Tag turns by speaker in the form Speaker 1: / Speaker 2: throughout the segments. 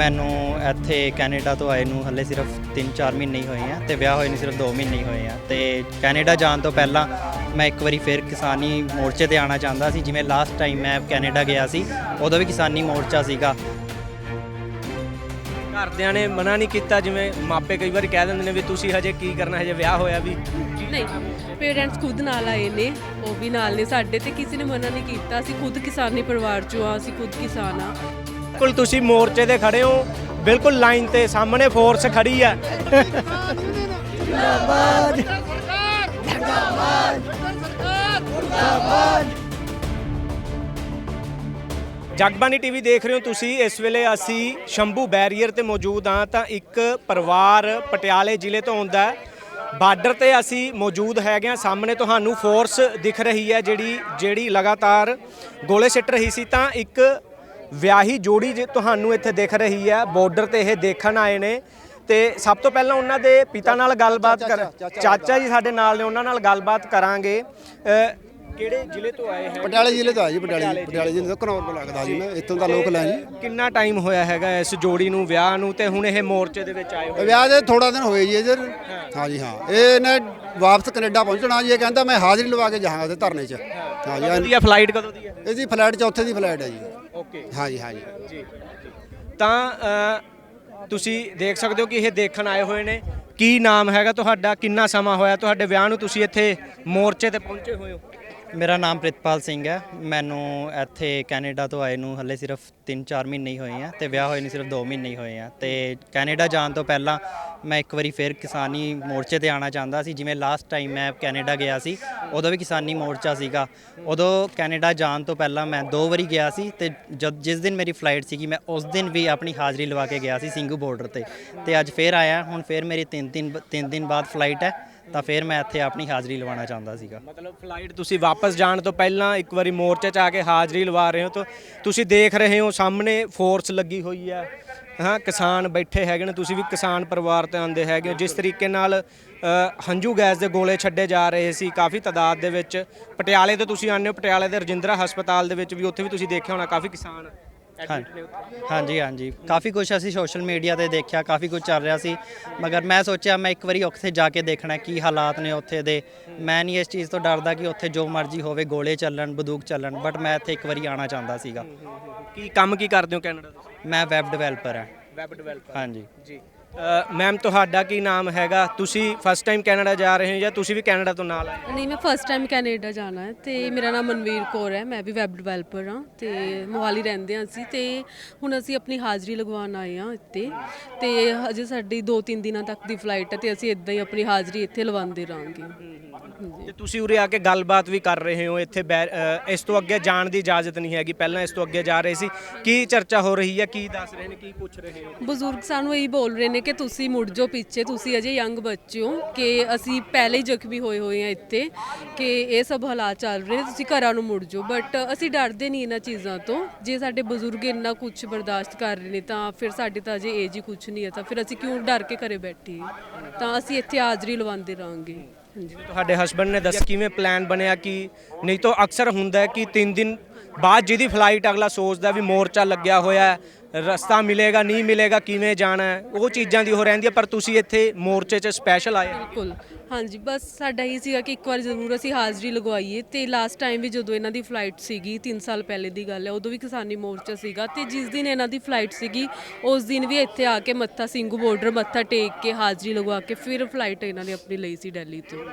Speaker 1: ਮੈਨੂੰ ਇੱਥੇ ਕੈਨੇਡਾ ਤੋਂ ਆਏ ਨੂੰ ਹੱਲੇ ਸਿਰਫ 3-4 ਮਹੀਨੇ ਹੀ ਹੋਏ ਆ ਤੇ ਵਿਆਹ ਹੋਏ ਨੂੰ ਸਿਰਫ 2 ਮਹੀਨੇ ਹੀ ਹੋਏ ਆ। ਤੇ ਕੈਨੇਡਾ ਜਾਣ ਤੋਂ ਪਹਿਲਾਂ ਮੈਂ ਇੱਕ ਵਾਰੀ ਫਿਰ ਕਿਸਾਨੀ ਮੋਰਚੇ ਤੇ ਆਉਣਾ ਚਾਹੁੰਦਾ ਸੀ। ਜਿਵੇਂ ਲਾਸਟ ਟਾਈਮ ਮੈਂ ਕੈਨੇਡਾ ਗਿਆ ਸੀ ਉਦੋਂ ਵੀ ਕਿਸਾਨੀ ਮੋਰਚਾ ਸੀਗਾ।
Speaker 2: ਘਰਦਿਆਂ ਨੇ ਮਨਾ ਨਹੀਂ ਕੀਤਾ ਜਿਵੇਂ ਮਾਪੇ ਕਈ ਵਾਰੀ ਕਹਿ ਦਿੰਦੇ ਨੇ ਵੀ ਤੁਸੀਂ ਹਜੇ ਕੀ ਕਰਨਾ ਹਜੇ ਵਿਆਹ ਹੋਇਆ ਵੀ।
Speaker 3: ਨਹੀਂ ਪੇਰੈਂਟਸ ਖੁਦ ਨਾਲ ਆਏ ਨੇ ਉਹ ਵੀ ਨਾਲ ਨੇ ਸਾਡੇ ਤੇ। ਕਿਸੇ ਨੇ ਮਨਾ ਨਹੀਂ ਕੀਤਾ ਅਸੀਂ ਖੁਦ ਕਿਸਾਨੀ ਪਰਿਵਾਰ ਚੋਂ ਆ ਅਸੀਂ ਖੁਦ ਕਿਸਾਨ ਆ।
Speaker 2: ਬਿਲਕੁਲ ਤੁਸੀਂ ਮੋਰਚੇ ਤੇ ਖੜੇ ਹੋ। ਬਿਲਕੁਲ ਲਾਈਨ ਤੇ ਸਾਹਮਣੇ ਫੋਰਸ ਖੜੀ ਹੈ। ਜਗਬਾਨੀ ਟੀਵੀ ਦੇਖ ਰਹੇ ਹੋ ਤੁਸੀਂ। ਇਸ ਵੇਲੇ ਅਸੀਂ ਸ਼ੰਭੂ ਬੈਰੀਅਰ ਤੇ ਮੌਜੂਦ ਹਾਂ ਤਾਂ ਇੱਕ ਪਰਿਵਾਰ ਪਟਿਆਲੇ ਜ਼ਿਲ੍ਹੇ ਤੋਂ ਆਉਂਦਾ ਹੈ। ਬਾਰਡਰ ਤੇ ਅਸੀਂ ਮੌਜੂਦ ਹੈਗੇ ਹਾਂ। ਸਾਹਮਣੇ ਤੁਹਾਨੂੰ ਫੋਰਸ ਦਿਖ ਰਹੀ ਹੈ ਜਿਹੜੀ ਜਿਹੜੀ ਲਗਾਤਾਰ ਗੋਲੇ ਸਿੱਟ ਰਹੀ ਸੀ ਤਾਂ ਇੱਕ ਵਿਆਹੀ ਜੋੜੀ ਜੇ ਤੁਹਾਨੂੰ ਇੱਥੇ ਦਿਖ ਰਹੀ ਹੈ ਬਾਰਡਰ ਤੇ ਇਹ ਦੇਖਣ ਆਏ ਨੇ। ਤੇ ਸਭ ਤੋਂ ਪਹਿਲਾਂ ਉਹਨਾਂ ਦੇ ਪਿਤਾ ਨਾਲ ਗੱਲਬਾਤ ਕਰ ਚਾਚਾ ਜੀ ਸਾਡੇ ਨਾਲ ਨੇ ਉਹਨਾਂ ਨਾਲ ਗੱਲਬਾਤ ਕਰਾਂਗੇ। ਕਿਹੜੇ ਜ਼ਿਲ੍ਹੇ ਤੋਂ ਆਏ ਹੈ
Speaker 4: ਪਟਿਆਲੇ ਜ਼ਿਲ੍ਹੇ ਤੋਂ ਆ ਜੀ ਪਟਿਆਲੇ ਪਟਿਆਲੇ ਜ਼ਿਲ੍ਹੇ ਤੋਂ। ਘਨੌਰ ਤੋਂ ਲੱਗਦਾ ਜੀ ਮੈਂ ਇੱਥੋਂ ਦਾ ਲੋਕਲ ਹੈ ਜੀ।
Speaker 2: ਕਿੰਨਾ ਟਾਈਮ ਹੋਇਆ ਹੈਗਾ ਇਸ ਜੋੜੀ ਨੂੰ ਵਿਆਹ ਨੂੰ ਤੇ ਹੁਣ ਇਹ ਮੋਰਚੇ ਦੇ ਵਿੱਚ ਆਏ ਹੋਏ
Speaker 4: ਵਿਆਹ ਦੇ ਥੋੜਾ ਦਿਨ ਹੋਏ ਜੀ ਇਧਰ। ਹਾਂ। ਜੀ ਹਾਂ। ਇਹ ਨੇ ਵਾਪਸ ਕੈਨੇਡਾ ਪਹੁੰਚਣਾ ਜੀ ਇਹ ਕਹਿੰਦਾ ਮੈਂ ਹਾਜ਼ਰੀ ਲਵਾ ਕੇ ਜਾਵਾਂਗਾ ਉਹਦੇ ਧਰਨੇ 'ਚ। ਹਾਂ। ਜੀ
Speaker 2: ਕਦੋਂ ਦੀ ਹੈ? ਫਲਾਈਟ ਕਦੋਂ ਦੀ ਹੈ?
Speaker 4: ਇਹਦੀ ਫਲਾਈਟ ਚੌਥੇ ਦੀ ਫਲਾਈਟ ਹੈ ਜੀ।
Speaker 2: ਓਕੇ
Speaker 4: ਹਾਂ ਜੀ ਹਾਂ ਜੀ
Speaker 2: ਜੀ। ਤਾਂ ਅ, ਤੁਸੀਂ ਦੇਖ ਸਕਦੇ ਹੋ ਕਿ ਇਹ ਦੇਖਣ ਆਏ ਹੋਏ ਨੇ। ਕੀ ਨਾਮ ਹੈਗਾ ਤੁਹਾਡਾ? ਕਿੰਨਾ ਸਮਾਂ ਹੋਇਆ? ਤੁਹਾਡੇ ਵਿਆਹ ਨੂੰ ਤੁਸੀਂ ਇੱਥੇ ਮੋਰਚੇ ਤੇ ਪਹੁੰਚੇ ਹੋਏ ਹੋ?
Speaker 1: ਮੇਰਾ ਨਾਮ ਪ੍ਰਿਤਪਾਲ ਸਿੰਘ ਹੈ। ਮੈਨੂੰ ਇੱਥੇ ਕੈਨੇਡਾ ਤੋਂ ਆਏ ਨੂੰ ਹੱਲੇ ਸਿਰਫ 3-4 ਮਹੀਨੇ ਹੀ ਹੋਏ ਆ ਤੇ ਵਿਆਹ ਹੋਏ ਨੂੰ ਸਿਰਫ 2 ਮਹੀਨੇ ਹੀ ਹੋਏ ਆ। ਤੇ ਕੈਨੇਡਾ ਜਾਣ ਤੋਂ ਪਹਿਲਾਂ ਮੈਂ ਇੱਕ ਵਾਰੀ ਫਿਰ ਕਿਸਾਨੀ ਮੋਰਚੇ ਤੇ ਆਉਣਾ ਚਾਹੁੰਦਾ ਸੀ। ਜਿਵੇਂ ਲਾਸਟ ਟਾਈਮ ਮੈਂ ਕੈਨੇਡਾ ਗਿਆ ਸੀ, ਉਦੋਂ ਵੀ ਕਿਸਾਨੀ ਮੋਰਚਾ ਸੀਗਾ। ਉਦੋਂ ਕੈਨੇਡਾ ਜਾਣ ਤੋਂ ਪਹਿਲਾਂ ਮੈਂ ਦੋ ਵਾਰੀ ਗਿਆ ਸੀ ਤੇ ਜਦ ਜਿਸ ਦਿਨ ਮੇਰੀ ਫਲਾਈਟ ਸੀਗੀ, ਮੈਂ ਉਸ ਦਿਨ ਵੀ ਆਪਣੀ ਹਾਜ਼ਰੀ ਲਵਾ ਕੇ ਗਿਆ ਸੀ ਸਿੰਘੂ ਬਾਰਡਰ ਤੇ। ਤੇ ਅੱਜ ਫਿਰ ਆਇਆ, ਹੁਣ ਫਿਰ ਮੇਰੀ 3 ਦਿਨ 3 ਦਿਨ ਬਾਅਦ ਫਲਾਈਟ ਹੈ। ਤਾਂ ਫਿਰ ਮੈਂ ਇੱਥੇ ਆਪਣੀ ਹਾਜ਼ਰੀ ਲਵਾਉਣਾ ਚਾਹੁੰਦਾ ਸੀਗਾ।
Speaker 2: ਮਤਲਬ ਫਲਾਈਟ ਤੁਸੀਂ ਵਾਪਸ ਜਾਣ ਤੋਂ ਪਹਿਲਾਂ ਇੱਕ ਵਾਰੀ ਮੋਰਚੇ 'ਚ ਆ ਕੇ ਹਾਜ਼ਰੀ ਲਵਾ ਰਹੇ ਹੋ ਤਾਂ ਤੁਸੀਂ ਦੇਖ ਰਹੇ ਹੋ ਸਾਹਮਣੇ ਫੋਰਸ ਲੱਗੀ ਹੋਈ ਹੈ। ਹਾਂ, ਕਿਸਾਨ ਬੈਠੇ ਹੈਗੇ ਨੇ, ਤੁਸੀਂ ਵੀ ਕਿਸਾਨ ਪਰਿਵਾਰ 'ਤੇ ਆਉਂਦੇ ਹੈਗੇ ਹੋ। ਜਿਸ ਤਰੀਕੇ ਨਾਲ ਹੰਝੂ ਗੈਸ ਦੇ ਗੋਲੇ ਛੱਡੇ ਜਾ ਰਹੇ ਸੀ, ਕਾਫੀ ਤਾਦਾਦ ਦੇ ਵਿੱਚ। ਪਟਿਆਲੇ ਤੋਂ ਤੁਸੀਂ ਆਉਂਦੇ ਹੋ, ਪਟਿਆਲੇ ਦੇ ਰਜਿੰਦਰਾ ਹਸਪਤਾਲ ਦੇ ਵਿੱਚ ਵੀ ਉੱਥੇ ਵੀ ਤੁਸੀਂ ਦੇਖਿਆ ਹੋਣਾ, ਕਾਫੀ ਕਿਸਾਨ ਨੇ ਉੱਥੇ।
Speaker 1: ਹਾਂਜੀ ਹਾਂਜੀ। ਕਾਫੀ ਕੁਝ ਅਸੀਂ ਸੋਸ਼ਲ ਮੀਡੀਆ ਤੇ ਦੇਖਿਆ ਕਾਫੀ ਕੁਝ ਚੱਲ ਰਿਹਾ ਸੀ। ਮਗਰ ਮੈਂ ਸੋਚਿਆ ਮੈਂ ਇੱਕ ਵਾਰੀ ਉੱਥੇ ਜਾ ਕੇ ਦੇਖਣਾ ਕੀ ਹਾਲਾਤ ਨੇ ਉੱਥੇ ਦੇ। ਮੈਂ ਨਹੀਂ ਇਸ ਚੀਜ਼ ਤੋਂ ਡਰਦਾ ਕਿ ਉੱਥੇ ਜੋ ਮਰਜ਼ੀ ਹੋਵੇ ਗੋਲੇ ਚੱਲਣ ਬੰਦੂਕ ਚੱਲਣ ਬਟ ਮੈਂ ਇੱਥੇ ਇੱਕ ਵਾਰੀ ਆਉਣਾ ਚਾਹੁੰਦਾ ਸੀਗਾ।
Speaker 2: ਕੀ ਕੰਮ ਕੀ ਕਰਦੇ ਹੋ ਕੈਨੇਡਾ ਤੁਸੀਂ
Speaker 1: ਮੈਂ ਵੈਬ ਡਿਵੈਲਪਰ ਹਾਂ।
Speaker 2: ਵੈਬ ਡਿਵੈਲਪਰ
Speaker 1: ਹਾਂਜੀ।
Speaker 2: ਜੀ। ਮੈਮ ਤੁਹਾਡਾ ਕੀ ਨਾਮ ਹੈਗਾ? ਤੁਸੀਂ ਫਸਟ ਟਾਈਮ ਕੈਨੇਡਾ ਜਾ ਰਹੇ ਹੋ ਜਾਂ ਤੁਸੀਂ ਵੀ ਕੈਨੇਡਾ ਤੋਂ ਨਾਲ ਆਏ?
Speaker 3: ਨਹੀਂ ਮੈਂ ਫਸਟ ਟਾਈਮ ਕੈਨੇਡਾ ਜਾਣਾ ਹੈ ਤੇ ਮੇਰਾ ਨਾਮ ਮਨਵੀਰ ਕੌਰ ਹੈ ਮੈਂ ਵੀ ਵੈਬ ਡਿਵੈਲਪਰ ਹਾਂ ਤੇ ਮੋਹਾਲੀ ਰਹਿੰਦੇ ਹਾਂ ਅਸੀਂ ਤੇ ਹੁਣ ਅਸੀਂ ਆਪਣੀ ਹਾਜ਼ਰੀ ਲਗਵਾਉਣ ਆਏ ਹਾਂ ਇੱਥੇ ਤੇ ਹਜੇ ਸਾਡੀ 2-3 ਦਿਨਾਂ ਤੱਕ ਦੀ ਫਲਾਈਟ ਹੈ ਤੇ ਅਸੀਂ ਇਦਾਂ ਹੀ ਆਪਣੀ ਹਾਜ਼ਰੀ ਇੱਥੇ ਲਵਾਉਂਦੇ ਰਹਾਂਗੇ।
Speaker 2: ਤੇ ਤੁਸੀਂ ਉਰੇ ਆ ਕੇ ਗੱਲਬਾਤ ਵੀ ਕਰ ਰਹੇ ਹੋ ਇੱਥੇ ਇਸ ਤੋਂ ਅੱਗੇ ਜਾਣ ਦੀ ਇਜਾਜ਼ਤ ਨਹੀਂ ਹੈਗੀ ਪਹਿਲਾਂ ਇਸ ਤੋਂ ਅੱਗੇ ਜਾ ਰਹੇ ਸੀ। ਕੀ ਚਰਚਾ ਹੋ ਰਹੀ ਹੈ? ਕੀ ਦੱਸ ਰਹੇ ਨੇ? ਕੀ ਪੁੱਛ ਰਹੇ ਹੋ
Speaker 3: ਬਜ਼ੁਰਗ ਸਾਨੂੰ ਇਹੀ ਬੋਲ ਰਹੇ ਨੇ ਕਿ ਤੁਸੀਂ ਮੁੜ ਜਾਓ ਪਿੱਛੇ, ਤੁਸੀਂ ਅਜੇ ਯੰਗ ਬੱਚੇ ਹੋ ਕਿ ਅਸੀਂ ਪਹਿਲੇ ਹੀ ਜ਼ਖਮੀ ਹੋਏ ਹੋਏ ਹਾਂ ਇੱਥੇ ਕਿ ਇਹ ਸਭ ਹਾਲਾਤ ਚੱਲ ਰਹੇ ਤੁਸੀਂ ਘਰਾਂ ਨੂੰ ਮੁੜ ਜਾਓ। ਬਟ ਅਸੀਂ ਡਰਦੇ ਨਹੀਂ ਇਹਨਾਂ ਚੀਜ਼ਾਂ ਤੋਂ। ਜੇ ਸਾਡੇ ਬਜ਼ੁਰਗ ਇੰਨਾ ਕੁਝ ਬਰਦਾਸ਼ਤ ਕਰ ਰਹੇ ਨੇ ਤਾਂ ਫਿਰ ਸਾਡੇ ਤਾਂ ਅਜੇ ਏਜ ਹੀ ਕੁਝ ਨਹੀਂ ਹੈ, ਤਾਂ ਫਿਰ ਅਸੀਂ ਕਿਉਂ ਡਰ ਕੇ ਘਰੇ ਬੈਠੀਏ ਤਾਂ ਅਸੀਂ ਇੱਥੇ ਹਾਜ਼ਰੀ ਲਵਾਉਂਦੇ ਰਹਾਂਗੇ।
Speaker 2: ਤੁਹਾਡੇ ਹਸਬੰਡ ਨੇ ਦੱਸ ਕਿਵੇਂ ਪਲਾਨ ਬਣਿਆ ਕਿ ਨਹੀਂ ਤਾਂ ਅਕਸਰ ਹੁੰਦਾ ਕਿ 3 ਦਿਨ ਬਾਅਦ ਜਿਹਦੀ ਫਲਾਈਟ ਅਗਲਾ ਸੋਚਦਾ ਵੀ ਮੋਰਚਾ ਲੱਗਿਆ ਹੋਇਆ ਰਸਤਾ ਮਿਲੇਗਾ, ਨਹੀਂ ਮਿਲੇਗਾ, ਕਿਵੇਂ ਜਾਣਾ ਹੈ, ਉਹ ਚੀਜ਼ਾਂ ਦੀ ਹੋ ਰਹਿੰਦੀ ਹੈ, ਪਰ ਤੁਸੀਂ ਇੱਥੇ ਮੋਰਚੇ 'ਚ ਸਪੈਸ਼ਲ ਆਏ
Speaker 3: ਬਿਲਕੁਲ। ਹਾਂਜੀ, ਬਸ ਸਾਡਾ ਇਹ ਸੀਗਾ ਕਿ ਇੱਕ ਵਾਰ ਜ਼ਰੂਰ ਅਸੀਂ ਹਾਜ਼ਰੀ ਲਗਵਾਈਏ ਤੇ ਲਾਸਟ ਟਾਈਮ ਵੀ ਜਦੋਂ ਇਹਨਾਂ ਦੀ ਫਲਾਈਟ ਸੀਗੀ 3 ਸਾਲ ਪਹਿਲੇ ਦੀ ਗੱਲ ਹੈ, ਉਦੋਂ ਵੀ ਕਿਸਾਨੀ ਮੋਰਚਾ ਸੀਗਾ ਤੇ ਜਿਸ ਦਿਨ ਇਹਨਾਂ ਦੀ ਫਲਾਈਟ ਸੀਗੀ, ਉਸ ਦਿਨ ਵੀ ਇੱਥੇ ਆ ਕੇ ਮੱਥਾ ਸਿੰਘੂ ਬਾਰਡਰ ਮੱਥਾ ਟੇਕ ਕੇ ਹਾਜ਼ਰੀ ਲਗਵਾ ਕੇ ਫਿਰ ਫਲਾਈਟ ਇਹਨਾਂ ਨੇ ਆਪਣੀ ਲਈ ਸੀ ਦਿੱਲੀ ਤੋਂ।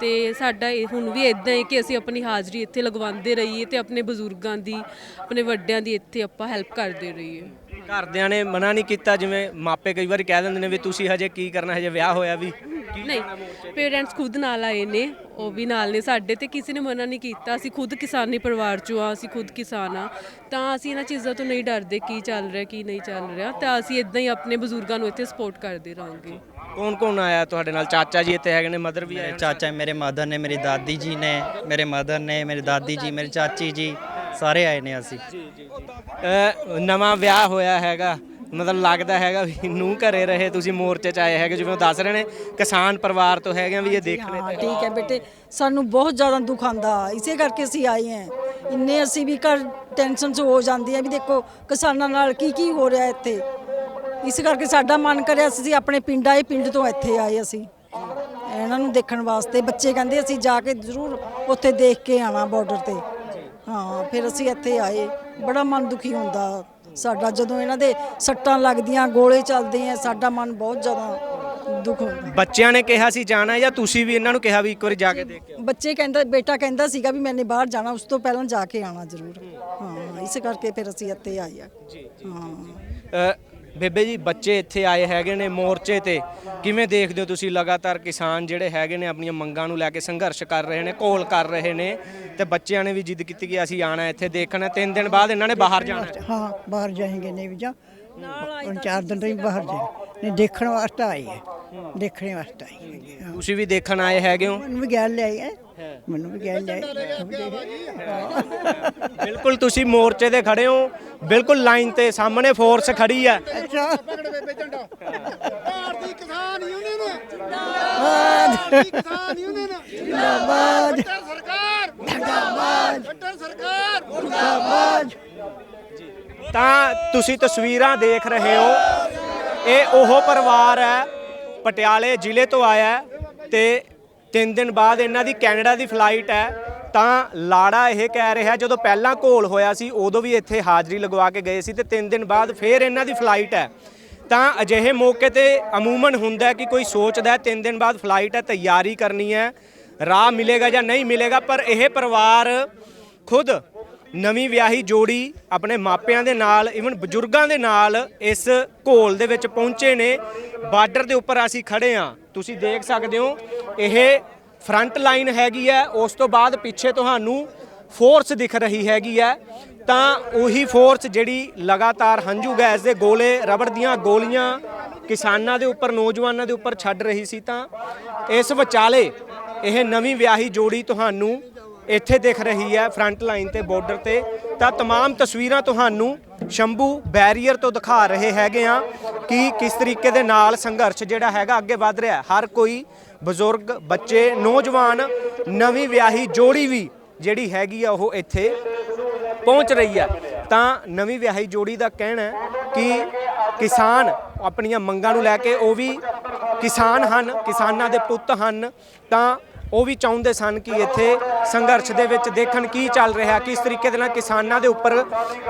Speaker 3: ਤੇ ਸਾਡਾ ਇਹ ਹੁਣ ਵੀ ਇਦਾਂ ਹੈ ਕਿ ਅਸੀਂ ਆਪਣੀ ਹਾਜ਼ਰੀ ਇੱਥੇ ਲਗਵਾਉਂਦੇ ਰਹੀਏ ਤੇ ਆਪਣੇ ਬਜ਼ੁਰਗਾਂ ਦੀ, ਆਪਣੇ ਵੱਡਿਆਂ ਦੀ ਇੱਥੇ ਆਪਾਂ ਹੈਲਪ ਕਰਦੇ ਰਹੀਏ।
Speaker 2: ਘਰਦਿਆਂ ਨੇ ਮਨਾ ਨਹੀਂ ਕੀਤਾ ਜਿਵੇਂ ਮਾਪੇ ਕਈ ਵਾਰੀ ਕਹਿ ਦਿੰਦੇ ਨੇ ਵੀ ਤੁਸੀਂ ਹਜੇ ਕੀ ਕਰਨਾ ਹਜੇ ਵਿਆਹ ਹੋਇਆ ਵੀ। ਕੀ
Speaker 3: ਨਹੀਂ ਪੇਰੈਂਟਸ ਖੁਦ ਨਾਲ ਆਏ ਨੇ ਉਹ ਵੀ ਨਾਲ ਨੇ ਸਾਡੇ ਤੇ ਕਿਸੇ ਨੇ ਮਨਾ ਨਹੀਂ ਕੀਤਾ। ਅਸੀਂ ਖੁਦ ਕਿਸਾਨੀ ਪਰਿਵਾਰ ਚੋਂ ਆ ਅਸੀਂ ਖੁਦ ਕਿਸਾਨ ਆ ਤਾਂ ਅਸੀਂ ਇਹਨਾਂ ਚੀਜ਼ਾਂ ਤੋਂ ਨਹੀਂ ਡਰਦੇ ਕੀ ਚੱਲ ਰਿਹਾ ਕੀ ਨਹੀਂ ਚੱਲ ਰਿਹਾ। ਤਾਂ ਅਸੀਂ ਇਦਾਂ ਹੀ ਆਪਣੇ ਬਜ਼ੁਰਗਾਂ ਨੂੰ ਇੱਥੇ ਸਪੋਰਟ ਕਰਦੇ ਰਹਾਂਗੇ।
Speaker 2: ਕੌਣ ਕੌਣ ਆਇਆ ਤੁਹਾਡੇ ਨਾਲ? ਚਾਚਾ ਜੀ ਇੱਥੇ ਹੈਗੇ ਨੇ ਮਦਰ ਵੀ ਆਏ
Speaker 1: ਚਾਚਾ ਮੇਰੇ ਮਦਰ ਨੇ ਮੇਰੀ ਦਾਦੀ ਜੀ ਨੇ ਮੇਰੇ ਮਦਰ ਨੇ ਮੇਰੀ ਦਾਦੀ ਜੀ ਮੇਰੀ ਚਾਚੀ ਜੀ। ਸਾਰੇ ਆਏ ਨੇ ਅਸੀਂ।
Speaker 2: ਅ, ਨਵਾਂ ਵਿਆਹ ਹੋਇਆ ਹੈਗਾ। ਮਤਲਬ ਲੱਗਦਾ ਹੈਗਾ ਵੀ ਨੂੰ ਘਰੇ ਰਹੇ ਤੁਸੀਂ ਮੋਰਚੇ 'ਚ ਆਏ ਹੈਗੇ ਜਿਵੇਂ ਉਹ ਦੱਸ ਰਹੇ ਨੇ ਕਿਸਾਨ ਪਰਿਵਾਰ ਤੋਂ ਹੈਗੇ ਆ ਵੀ ਇਹ ਦੇਖਣੇ
Speaker 5: ਹਾਂ ਠੀਕ ਹੈ ਬੇਟੇ ਸਾਨੂੰ ਬਹੁਤ ਜ਼ਿਆਦਾ ਦੁੱਖ ਆਂਦਾ ਇਸੇ ਕਰਕੇ ਅਸੀਂ ਆਏ ਹਾਂ। ਇੰਨੇ ਅਸੀਂ ਵੀ ਘਰ ਟੈਨਸ਼ਨ 'ਚ ਹੋ ਜਾਂਦੇ ਆ ਵੀ ਦੇਖੋ ਕਿਸਾਨਾਂ ਨਾਲ ਕੀ ਕੀ ਹੋ ਰਿਹਾ ਇੱਥੇ। ਇਸ ਕਰਕੇ ਸਾਡਾ ਮਨ ਕਰਿਆ ਅਸੀਂ ਆਪਣੇ ਪਿੰਡ ਆਏ ਪਿੰਡ ਤੋਂ ਇੱਥੇ ਆਏ ਅਸੀਂ। ਇਹਨਾਂ ਨੂੰ ਦੇਖਣ ਵਾਸਤੇ। ਬੱਚੇ ਕਹਿੰਦੇ ਅਸੀਂ ਜਾ ਕੇ ਜ਼ਰੂਰ ਉੱਥੇ ਦੇਖ ਕੇ ਆਣਾ ਬਾਰਡਰ ਤੇ। ਹਾਂ ਫਿਰ ਅਸੀਂ ਇੱਥੇ ਆਏ। ਬੜਾ ਮਨ ਦੁਖੀ ਹੁੰਦਾ ਸਾਡਾ ਜਦੋਂ ਇਹਨਾਂ ਦੇ ਸੱਟਾਂ ਲੱਗਦੀਆਂ ਗੋਲੇ ਚੱਲਦੇ ਆ ਸਾਡਾ ਮਨ ਬਹੁਤ ਜ਼ਿਆਦਾ ਦੁੱਖ ਹੁੰਦਾ।
Speaker 2: ਬੱਚਿਆਂ ਨੇ ਕਿਹਾ ਸੀ ਜਾਣਾ ਜਾਂ ਤੁਸੀਂ ਵੀ ਇਹਨਾਂ ਨੂੰ ਕਿਹਾ ਵੀ ਇੱਕ ਵਾਰੀ ਜਾ ਕੇ ਦੇਖ ਕੇ
Speaker 5: ਬੱਚੇ ਕਹਿੰਦਾ ਬੇਟਾ ਕਹਿੰਦਾ ਸੀਗਾ ਵੀ ਮੈਨੇ ਬਾਹਰ ਜਾਣਾ ਉਸ ਤੋਂ ਪਹਿਲਾਂ ਜਾ ਕੇ ਆਣਾ ਜ਼ਰੂਰ। ਹਾਂ ਇਸ ਕਰਕੇ ਫਿਰ ਅਸੀਂ ਇੱਥੇ ਆਏ ਆ।
Speaker 2: ਜੀ
Speaker 5: ਹਾਂ।
Speaker 2: ਅ, ਬੇਬੇ ਜੀ, ਬੱਚੇ ਇੱਥੇ ਆਏ ਹੈਗੇ ਨੇ ਮੋਰਚੇ ਤੇ। ਕਿਵੇਂ ਦੇਖਦੇ ਹੋ ਤੁਸੀਂ ਲਗਾਤਾਰ ਕਿਸਾਨ ਜਿਹੜੇ ਹੈਗੇ ਨੇ ਆਪਣੀਆਂ ਮੰਗਾਂ ਨੂੰ ਲੈ ਕੇ ਸੰਘਰਸ਼ ਕਰ ਰਹੇ ਨੇ ਕੋਲ ਕਰ ਰਹੇ ਨੇ ਤੇ ਬੱਚਿਆਂ ਨੇ ਵੀ ਜਿੱਦ ਕੀਤੀ ਕਿ ਅਸੀਂ ਆਣਾ ਇੱਥੇ ਦੇਖਣਾ, ਤਿੰਨ ਦਿਨ ਬਾਅਦ ਇਹਨਾਂ ਨੇ ਬਾਹਰ ਜਾਣਾ। ਹਾਂ,
Speaker 6: ਬਾਹਰ ਜਾਏਗੇ ਨਹੀਂ ਵੀ ਜਾ। ਹੁਣ ਚਾਰ ਦਿਨ ਤੋਂ ਹੀ ਬਾਹਰ ਜਾਏ। ਨਹੀਂ, ਦੇਖਣ ਵਾਸਤੇ ਆਈ ਹੈ ਦੇਖਣ ਵਾਸਤੇ ਆਈ
Speaker 2: ਤੁਸੀਂ ਵੀ ਦੇਖਣ ਆਏ ਹੈਗੇ ਹੋ?
Speaker 6: ਮੈਨੂੰ ਵੀ ਗੱਲ ਆਈ ਹੈ। ਮੈਨੂੰ ਵੀ ਗੱਲ ਆਈ
Speaker 2: ਬਿਲਕੁਲ ਤੁਸੀਂ ਮੋਰਚੇ ਤੇ ਖੜੇ ਹੋ। ਬਿਲਕੁਲ ਲਾਈਨ ਤੇ ਸਾਹਮਣੇ ਫੋਰਸ ਖੜੀ ਹੈ। ਤਾਂ ਤੁਸੀਂ ਤਸਵੀਰਾਂ ਦੇਖ ਰਹੇ ਹੋ। ਇਹ ਉਹ ਪਰਿਵਾਰ ਹੈ ਪਟਿਆਲੇ ਜ਼ਿਲ੍ਹੇ ਤੋਂ ਆਇਆ ਹੈ ਤੇ ਤਿੰਨ ਦਿਨ ਬਾਅਦ ਇਹਨਾਂ ਦੀ ਕੈਨੇਡਾ ਦੀ ਫਲਾਈਟ ਹੈ। ਤਾਂ ਲਾੜਾ ਇਹ ਕਹਿ ਰਿਹਾ ਜਦੋਂ ਪਹਿਲਾਂ ਘੋਲ ਹੋਇਆ ਸੀ, ਉਦੋਂ ਵੀ ਇੱਥੇ ਹਾਜ਼ਰੀ ਲਗਵਾ ਕੇ ਗਏ ਸੀ ਤੇ ਤਿੰਨ ਦਿਨ ਬਾਅਦ ਫੇਰ ਇਹਨਾਂ ਦੀ ਫਲਾਈਟ ਹੈ। ਤਾਂ ਅਜਿਹੇ ਮੌਕੇ ਤੇ ਅਮੂਮਨ ਹੁੰਦਾ ਕਿ ਕੋਈ ਸੋਚਦਾ ਹੈ ਤਿੰਨ ਦਿਨ ਬਾਅਦ ਫਲਾਈਟ ਹੈ, ਤਿਆਰੀ ਕਰਨੀ ਹੈ, ਰਾਹ ਮਿਲੇਗਾ ਜਾਂ ਨਹੀਂ ਮਿਲੇਗਾ, ਪਰ ਇਹ ਪਰਿਵਾਰ ਖੁਦ ਨਵੀਂ ਵਿਆਹੀ ਜੋੜੀ ਆਪਣੇ ਮਾਪਿਆਂ ਦੇ ਨਾਲ ਇਵਨ ਬਜ਼ੁਰਗਾਂ ਦੇ ਨਾਲ ਇਸ ਘੋਲ ਦੇ ਵਿੱਚ ਪਹੁੰਚੇ ਨੇ। ਬਾਰਡਰ ਦੇ ਉੱਪਰ ਅਸੀਂ ਖੜੇ ਆ ਤੁਸੀਂ ਦੇਖ ਸਕਦੇ ਹੋ, ਇਹ ਫਰੰਟ ਲਾਈਨ ਹੈਗੀ ਹੈ। ਉਸ ਤੋਂ ਬਾਅਦ ਪਿੱਛੇ ਤੁਹਾਨੂੰ ਫੋਰਸ ਦਿਖ ਰਹੀ ਹੈਗੀ ਹੈ। ਤਾਂ ਉਹੀ ਫੋਰਸ ਜਿਹੜੀ ਲਗਾਤਾਰ ਹੰਝੂ ਗੈਸ ਦੇ ਗੋਲੇ, ਰਬੜ ਦੀਆਂ ਗੋਲੀਆਂ ਕਿਸਾਨਾਂ ਦੇ ਉੱਪਰ, ਨੌਜਵਾਨਾਂ ਦੇ ਉੱਪਰ ਛੱਡ ਰਹੀ ਸੀ ਤਾਂ ਇਸ ਵਿਚਾਲੇ ਇਹ ਨਵੀਂ ਵਿਆਹੀ ਜੋੜੀ ਤੁਹਾਨੂੰ ਇੱਥੇ ਦਿਖ ਰਹੀ ਹੈ ਫਰੰਟ ਲਾਈਨ ਤੇ ਬਾਰਡਰ ਤੇ ਤਾਂ तमाम ਤਸਵੀਰਾਂ ਤੁਹਾਨੂੰ ਸ਼ੰਭੂ ਬੈਰੀਅਰ ਤੋਂ ਦਿਖਾ ਰਹੇ ਹੈਗੇ ਆ ਕਿ ਕਿਸ ਤਰੀਕੇ ਦੇ ਨਾਲ ਸੰਘਰਸ਼ ਜਿਹੜਾ ਹੈਗਾ ਅੱਗੇ ਵਧ ਰਿਹਾ ਹੈ। ਹਰ ਕੋਈ ਬਜ਼ੁਰਗ ਬੱਚੇ ਨੌਜਵਾਨ ਨਵੀਂ ਵਿਆਹੀ ਜੋੜੀ ਵੀ ਜਿਹੜੀ ਹੈਗੀ ਆ ਉਹ ਇੱਥੇ ਪਹੁੰਚ ਰਹੀ ਹੈ ਤਾਂ ਨਵੀਂ ਵਿਆਹੀ ਜੋੜੀ ਦਾ ਕਹਿਣਾ ਹੈ ਕਿ ਕਿਸਾਨ ਆਪਣੀਆਂ ਮੰਗਾਂ ਨੂੰ ਲੈ ਕੇ ਉਹ ਵੀ ਕਿਸਾਨ ਹਨ ਕਿਸਾਨਾਂ ਦੇ ਪੁੱਤ ਹਨ ਤਾਂ ਉਹ ਵੀ ਚਾਹੁੰਦੇ ਸਨ ਕਿ ਇੱਥੇ ਸੰਘਰਸ਼ ਦੇ ਵਿੱਚ ਦੇਖਣ ਕੀ ਚੱਲ ਰਿਹਾ ਕਿਸ ਤਰੀਕੇ ਦੇ ਨਾਲ ਕਿਸਾਨਾਂ ਦੇ ਉੱਪਰ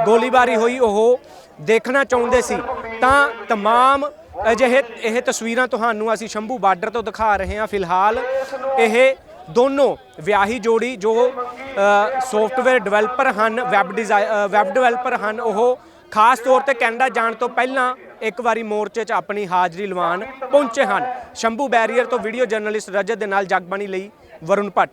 Speaker 2: ਗੋਲੀਬਾਰੀ ਹੋਈ ਉਹ ਦੇਖਣਾ ਚਾਹੁੰਦੇ ਸੀ ਤਾਂ तमाम ਅਜਿਹੇ ਇਹ ਤਸਵੀਰਾਂ ਤੁਹਾਨੂੰ ਅਸੀਂ ਸ਼ੰਭੂ ਬਾਰਡਰ ਤੋਂ ਦਿਖਾ ਰਹੇ ਹਾਂ ਫਿਲਹਾਲ ਇਹ ਦੋਨੋਂ ਵਿਆਹੀ ਜੋੜੀ ਜੋ ਸੌਫਟਵੇਅਰ ਡਿਵੈਲਪਰ ਹਨ ਵੈਬ ਵੈਬ ਡਿਵੈਲਪਰ ਹਨ ਉਹ ਖਾਸ ਤੌਰ ਤੇ ਕੈਨੇਡਾ ਜਾਣ ਤੋਂ ਪਹਿਲਾਂ ਇੱਕ ਵਾਰੀ ਮੋਰਚੇ 'ਚ ਆਪਣੀ ਹਾਜ਼ਰੀ ਲਵਾਉਣ ਪਹੁੰਚੇ ਹਨ। ਸ਼ੰਭੂ ਬੈਰੀਅਰ ਤੋਂ ਵੀਡੀਓ ਜਰਨਲਿਸਟ ਰਜਤ ਦੇ ਨਾਲ ਜਗਬਾਣੀ ਲਈ ਵਰੁਣ ਭੱਟ।